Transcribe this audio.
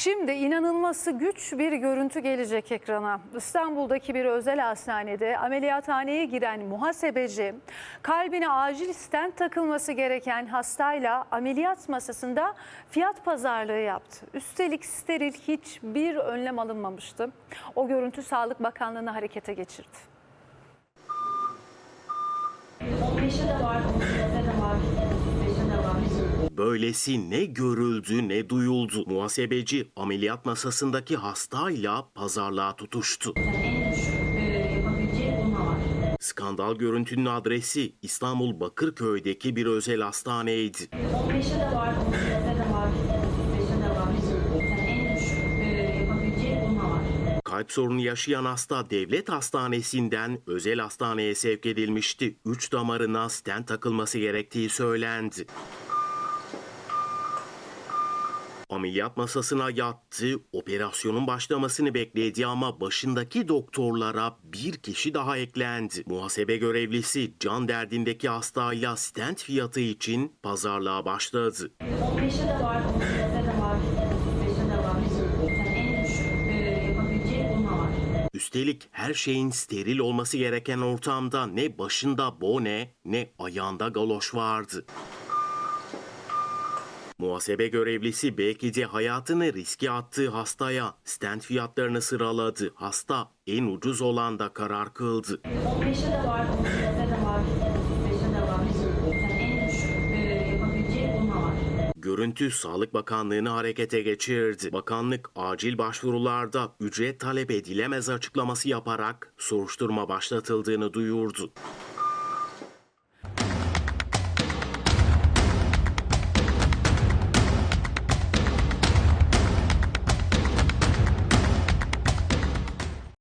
Şimdi inanılması güç bir görüntü gelecek ekrana. İstanbul'daki bir özel hastanede ameliyathaneye giren muhasebeci kalbine acil stent takılması gereken hastayla ameliyat masasında fiyat pazarlığı yaptı. Üstelik steril hiçbir önlem alınmamıştı. O görüntü Sağlık Bakanlığı'nı harekete geçirdi. 15'e de var, 18'e de var, 35'e de var. Böylesi ne görüldü ne duyuldu. Muhasebeci ameliyat masasındaki hastayla pazarlığa tutuştu. En düşük e, yapabileceği var. Skandal görüntünün adresi İstanbul Bakırköy'deki bir özel hastaneydi. 15'e de var, 18'e de var, 35'e de var. Yani en düşük e, yapabileceği bununla var. Kalp sorunu yaşayan hasta devlet hastanesinden özel hastaneye sevk edilmişti. Üç damarına stent takılması gerektiği söylendi. Ameliyat masasına yattı, operasyonun başlamasını bekledi ama başındaki doktorlara bir kişi daha eklendi. Muhasebe görevlisi can derdindeki hastayla stent fiyatı için pazarlığa başladı. 15'e de var, 18'e de var, 35'e de var. Yani en düşük e, yapabileceği bununla var. Üstelik her şeyin steril olması gereken ortamda ne başında bone ne ayağında galoş vardı. Muhasebe görevlisi belki de hayatını riske attığı hastaya stent fiyatlarını sıraladı. Hasta en ucuz olan da karar kıldı. 15'e de var, 18'e de var, 35'e de var. Yani en düşük e, yapabileceği var. Görüntü Sağlık Bakanlığı'nı harekete geçirdi. Bakanlık acil başvurularda ücret talep edilemez açıklaması yaparak soruşturma başlatıldığını duyurdu.